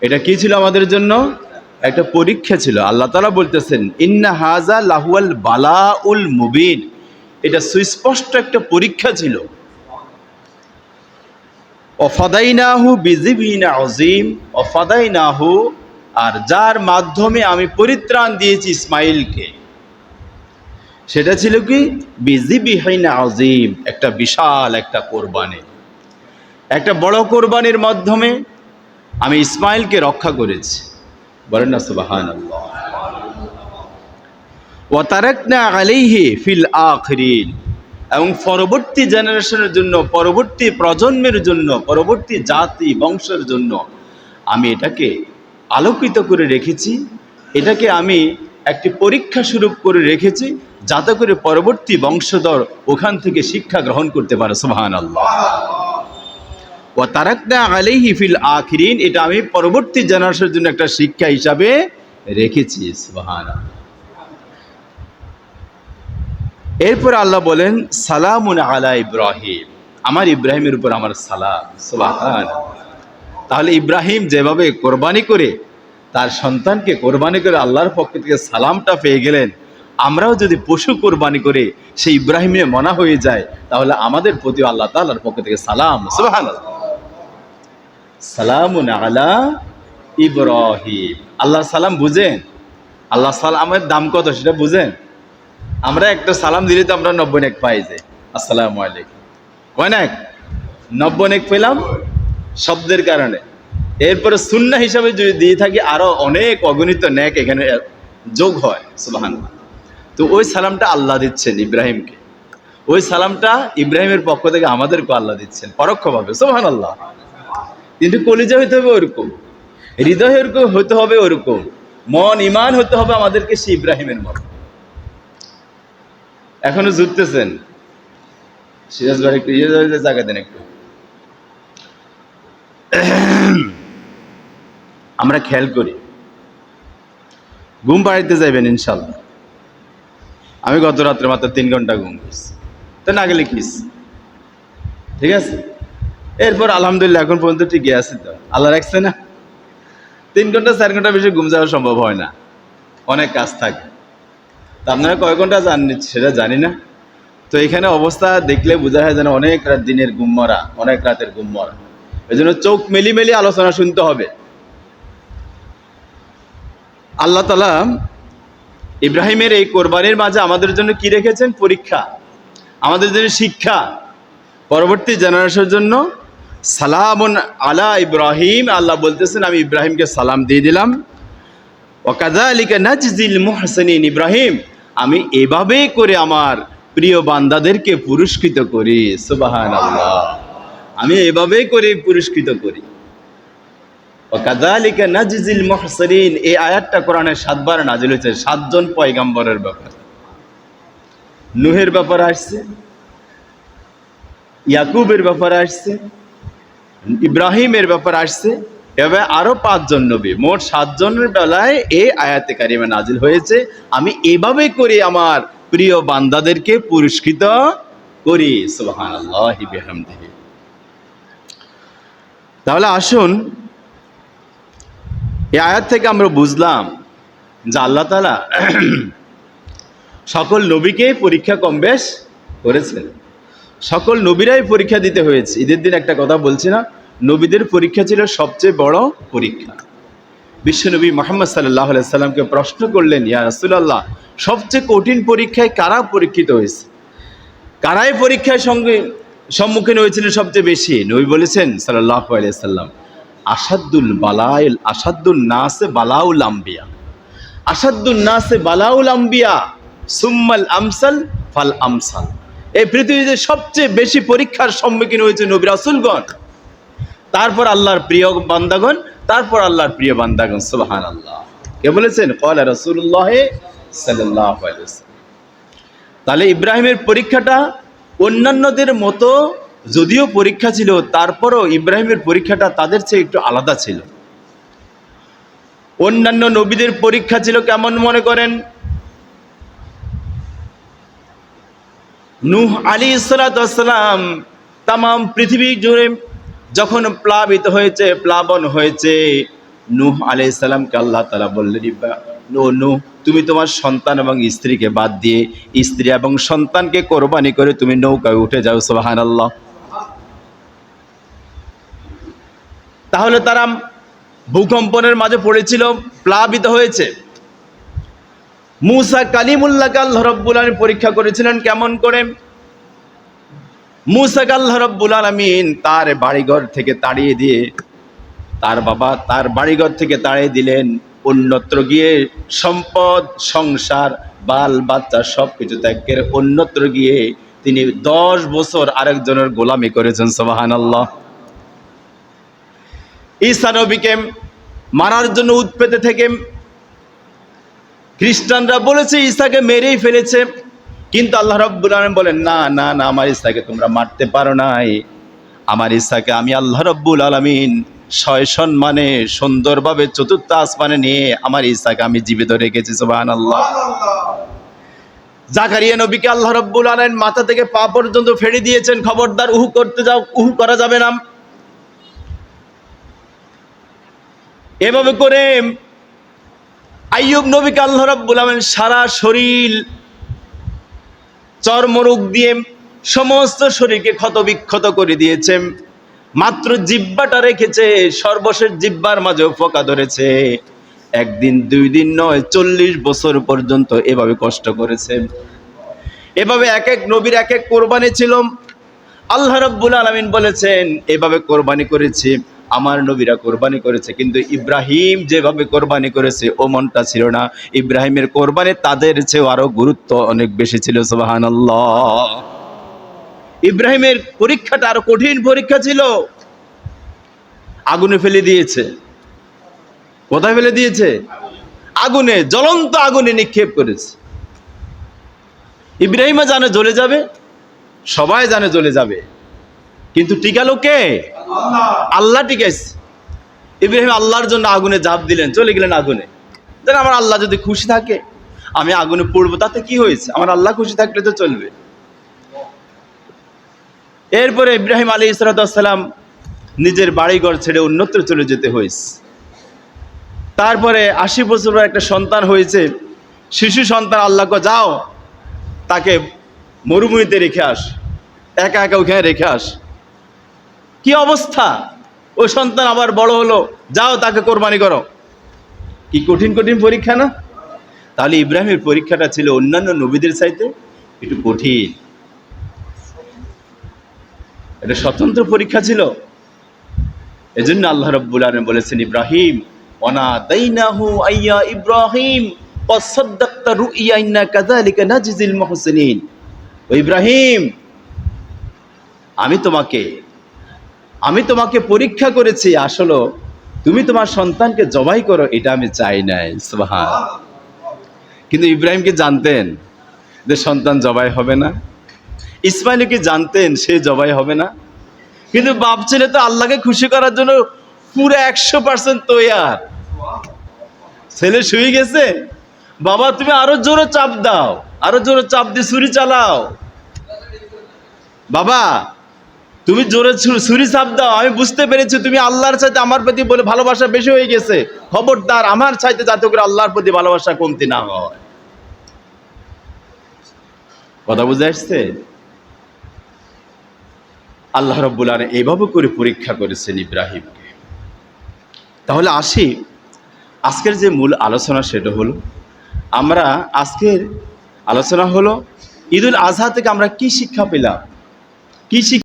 এটা কি ছিল আমাদের জন্য? একটা পরীক্ষা ছিল। আল্লাহ তালা বলতেছেন, ইন্না হাজা লাহুয়াল বালাউল মুবিন। এটা সুস্পষ্ট একটা পরীক্ষা ছিল। অফাদাইনাহু বিজিবিনা আজিম অফাদাইনাহু। আর যার মাধ্যমে আমি পরিত্রাণ দিয়েছি ইসমাইলকে সেটা ছিল কি? বিজিবিহাইনা আজিম একটা বিশাল একটা কোরবানি। একটা বড় কোরবানির মাধ্যমে আমি ইসমাইলকে রক্ষা করেছি। বলেন না সুবাহান ও তারাকনা আলাইহি ফিল আখরিন। এবং পরবর্তী জেনারেশনের জন্য, পরবর্তী প্রজন্মের জন্য, পরবর্তী জাতি, বংশের জন্য আমি এটাকে আলোকিত করে রেখেছি। এটাকে আমি একটি পরীক্ষা স্বরূপ করে রেখেছি, যাতে করে পরবর্তী বংশধর ওখান থেকে শিক্ষা গ্রহণ করতে পারে সুবাহান আল্লাহ ও আখিরিন, এটা আমি পরবর্তী জেনারেশনের জন্য একটা শিক্ষা হিসাবে রেখেছি এরপর আল্লাহ বলেন, সালামুন আলা ইব্রাহিম। আমার ইব্রাহিমের উপর আমার সালাম সুবাহান তাহলে ইব্রাহিম যেভাবে কোরবানি করে, তার সন্তানকে কোরবানি করে আল্লাহর পক্ষ থেকে সালামটা পেয়ে গেলেন, আমরাও যদি পশু কোরবানি করে সেই ইব্রাহিমে মনা হয়ে যায়, তাহলে আমাদের প্রতি আল্লাহ তাআলার পক্ষ থেকে সালাম সুবাহান সালামুন আলা ইব্রাহিম। আল্লাহ সালাম বুঝেন? আল্লাহ সালামের দাম কত সেটা বুঝেন? আমরা একটা সালাম দিলে তো আমরা নব্বই নেক পাই যে। আসসালামু আলাইকুম। কয় নব্বই নেক পেলাম শব্দের কারণে। এরপরে সুন্না হিসাবে যদি দিয়ে থাকি, আরও অনেক অগণিত ন্যাক এখানে যোগ হয় সুবাহান তো ওই সালামটা আল্লাহ দিচ্ছেন ইব্রাহিমকে। ওই সালামটা ইব্রাহিমের পক্ষ থেকে আমাদেরকে আল্লাহ দিচ্ছেন, পরোক্ষভাবে সুবাহান আল্লাহ কিন্তু কলিজা হইতে হবে ওরকম, হৃদয় ওরকম হতে হবে ওরকম, মন, ইমান হতে হবে আমাদেরকে সে ইব্রাহিমের মতো। এখনও জুটতেছেন? সিরাজ ভাই একটু ইয়ে জায়গা দেন একটু। আমরা খেয়াল করি, ঘুম পাড়াইতে যাইবেন ইনশাল্লাহ। আমি গত রাত্রে মাত্র তিন ঘণ্টা ঘুম করছি তো না গেলে কিস ঠিক আছে? এরপর আলহামদুলিল্লাহ, এখন পর্যন্ত ঠিকই আছে তো। আল্লাহ রাখছে না? তিন ঘণ্টা, চার ঘণ্টা বেশি ঘুম যাওয়া সম্ভব হয় না। অনেক কাজ থাকে। তা আপনারা কয় ঘণ্টা জানেন সেটা জানি না। তো এখানে অবস্থা দেখলে বোঝা হয় যেন অনেক রাত দিনের ঘুম মরা, অনেক রাতের ঘুম মরা। এই জন্য চোখ মেলি মেলি আলোচনা শুনতে হবে। আল্লাহ তালা ইব্রাহিমের এই কোরবানির মাঝে আমাদের জন্য কি রেখেছেন? পরীক্ষা। আমাদের জন্য শিক্ষা। পরবর্তী জেনারেশনের জন্য সালামুন আলা ইব্রাহিম। আল্লাহ বলতেছেন, আমি ইব্রাহিমকে সালাম দিয়ে দিলাম। ওকাদালিকা নাজজিল মুহসিন ইব্রাহিম। আমি এভাবে করে আমার প্রিয় বান্দাদেরকে পুরস্কৃত করি। সুবাহান আল্লাহ আমি এভাবেই করে পুরস্কৃত করি। ওকাদালিকা নাজজিল মুহসিন এই আয়াতটা কোরআনে সাতবার নাজিল হয়েছে। সাতজন পয়গাম্বরের ব্যাপার। নুহের ব্যাপার আসছে, ইয়াকুবের ব্যাপার আসছে ইব্রাহিমের ব্যাপার আসছে। এভাবে আরও পাঁচজন নবী, মোট সাতজনের বেলায় এই আয়াতে কারিমা নাজিল হয়েছে। আমি এভাবে করে আমার প্রিয় বান্দাদেরকে পুরস্কৃত করি তাহলে আসুন, এই আয়াত থেকে আমরা বুঝলাম যে আল্লাহ তালা সকল নবীকে পরীক্ষা কম বেশ করেছেন। সকল নবীরাই পরীক্ষা দিতে হয়েছে। ঈদের দিন একটা কথা বলছি না, নবীদের পরীক্ষা ছিল সবচেয়ে বড় পরীক্ষা। বিশ্বনবী মোহাম্মদ সাল্লাহ সাল্লামকে প্রশ্ন করলেন, ইয়া রাসুলাল্লাহ, সবচেয়ে কঠিন পরীক্ষায় কারা পরীক্ষিত হয়েছে? কারাই পরীক্ষায় সঙ্গে সম্মুখীন হয়েছিলেন সবচেয়ে বেশি? নবী বলেছেন সাল্লাহ সাল্লাম আসাদুল বালাইল আসাদুল নাসে বালাউল আম্বিয়া। আসাদুল নাসে বালাউল আম্বিয়া, সুম্মাল আমসাল ফাল আমসাল। এই পৃথিবীতে সবচেয়ে বেশি পরীক্ষার সম্মুখীন হয়েছে নবী রাসুলগণ। তারপর আল্লাহর প্রিয় বান্দাগণ, তারপর আল্লাহর প্রিয় বান্দাগণ সুবাহান আল্লাহ কে বলেছেন? কলা রসুল্লাহ সাল্লাহ তাহলে ইব্রাহিমের পরীক্ষাটা অন্যান্যদের মতো যদিও পরীক্ষা ছিল, তারপরও ইব্রাহিমের পরীক্ষাটা তাদের চেয়ে একটু আলাদা ছিল। অন্যান্য নবীদের পরীক্ষা ছিল কেমন মনে করেন? নূহ আলী সালাম তাম পৃথিবী জুড়ে যখন প্লাবিত হয়েছে, প্লাবন হয়েছে, নূহ আলাইসাল্লামকে আল্লাহ তালা বললেন নো নূহ তুমি তোমার সন্তান এবং স্ত্রীকে বাদ দিয়ে, স্ত্রী এবং সন্তানকে কোরবানি করে তুমি নৌকায় উঠে যাও সোহান আল্লাহ তাহলে তারা ভূকম্পনের মাঝে পড়েছিল, প্লাবিত হয়েছে। মুসা কালিমুল্লাহকে আল্লাহ রব্বুল আলমী পরীক্ষা করেছিলেন কেমন করে? মুসাকে আল্লাহ রব্বুল আলমিন তার বাড়িঘর থেকে তাড়িয়ে দিয়ে তার বাবা তার বাড়িঘর থেকে তাড়িয়ে দিলেন, অন্যত্র গিয়ে সম্পদ, সংসার, বাল, বাচ্চা সব কিছু ত্যাগ করে অন্যত্র গিয়ে তিনি দশ বছর আরেকজনের গোলামি করেছেন সোবাহান আল্লাহ ঈসা নবীকে মারার জন্য উৎপেতে থেকে খ্রিস্টানরা বলেছে ঈসাকে মেরেই ফেলেছে। কিন্তু আল্লাহ রব্বুল আলম বলেন, না না না, আমার ঈসাকে তোমরা মারতে পারো নাই। আমার ঈসাকে আমি আল্লাহ রব্বুল আলমিন ছয় সম্মানে, সুন্দরভাবে চতুর্থ আসমানে নিয়ে আমার ঈসাকে আমি জীবিত রেখেছি সুবাহান আল্লাহ জাকারিয়া নবীকে আল্লাহ রব্বুল আলম মাথা থেকে পা পর্যন্ত ফেড়ে দিয়েছেন, খবরদার, উহু করতে যাও, উহু করা যাবে না। এভাবে করে আইয়ুব নবীকে আল্লাহ রাব্বুল সারা শরীর চর্মরোগ দিয়ে সমস্ত শরীরকে ক্ষত বিক্ষত করে দিয়েছেন। মাত্র জিব্বাটা রেখেছে, সর্বশেষ জিব্বার মাঝেও ফোকা ধরেছে। একদিন, দুই দিন নয়, চল্লিশ বছর পর্যন্ত এভাবে কষ্ট করেছে এভাবে এক এক নবীর এক এক কোরবানি ছিল। আল্লাহ রব্বুল আলমিন বলেছেন, এভাবে কোরবানি করেছি। আমার নবীরা কোরবানি করেছে, কিন্তু ইব্রাহিম যেভাবে কোরবানি করেছে, ও মনটা ছিল না। ইব্রাহিমের কোরবানি তাদের চেয়েও আরও গুরুত্ব অনেক বেশি ছিল সুবাহান ইব্রাহিমের পরীক্ষাটা আরও কঠিন পরীক্ষা ছিল। আগুনে ফেলে দিয়েছে। কোথায় ফেলে দিয়েছে? আগুনে, জ্বলন্ত আগুনে নিক্ষেপ করেছে। ইব্রাহিমা জানে জ্বলে যাবে, সবাই জানে জ্বলে যাবে। কিন্তু টিকালো কে? আল্লাহ। টিকাইছে ইব্রাহিম আল্লাহর জন্য আগুনে জাপ দিলেন, চলে গেলেন আগুনে। দেন আমার আল্লাহ যদি খুশি থাকে, আমি আগুনে পড়ব, তাতে কি হয়েছে? আমার আল্লাহ খুশি থাকলে তো চলবে। এরপরে ইব্রাহিম আলী ইসরাতাম নিজের বাড়িঘর ছেড়ে অন্যত্র চলে যেতে হয়েছে। তারপরে আশি বছর একটা সন্তান হয়েছে। শিশু সন্তান আল্লাহকে যাও, তাকে মরুভূমিতে রেখে আস। একা একা ওখানে রেখে আস। কি অবস্থা? ওই সন্তান আবার বড় হলো, যাও তাকে কোরবানি করো। কি কঠিন কঠিন পরীক্ষা না? তাহলে ইব্রাহিমের পরীক্ষাটা ছিল অন্যান্য নবীদের চাইতে একটু কঠিন। এটা স্বতন্ত্র পরীক্ষা ছিল। এজন্য আল্লাহ রব্বুল আলম বলেছেন, ইব্রাহিম আইয়া ইব্রাহিম ইব্রাহিম, আমি তোমাকে আমি তোমাকে পরীক্ষা করেছি, আসলে। তুমি তোমার সন্তানকে জবাই করো, এটা আমি চাই নাই, সুবহান। কিন্তু ইব্রাহিমকে জানতেন যে সন্তান জবাই হবে না? ইসমাইল কি জানতেন সে জবাই হবে না? কিন্তু বাপ ছেলে তো আল্লাহকে খুশি করার জন্য পুরো একশো পার্সেন্ট তৈয়ার। ছেলে শুয়ে গেছে, বাবা তুমি আরও জোরে চাপ দাও, আরও জোরে চাপ দিয়ে ছুরি চালাও। বাবা তুমি জোরে ছুরি চাপ দাও, আমি বুঝতে পেরেছি তুমি আল্লাহর চাইতে আমার প্রতি বলে ভালোবাসা বেশি হয়ে গেছে। খবরদার, আমার চাইতে যাতে করে আল্লাহর প্রতি ভালোবাসা কমতি না হয়। কথা বুঝে আসছে? আল্লাহ রব্বুল এইভাবে করে পরীক্ষা করেছেন ইব্রাহিমকে। তাহলে আসি, আজকের যে মূল আলোচনা সেটা হলো, আমরা আজকের আলোচনা হলো ঈদুল আজহা থেকে আমরা কি শিক্ষা পেলাম? কি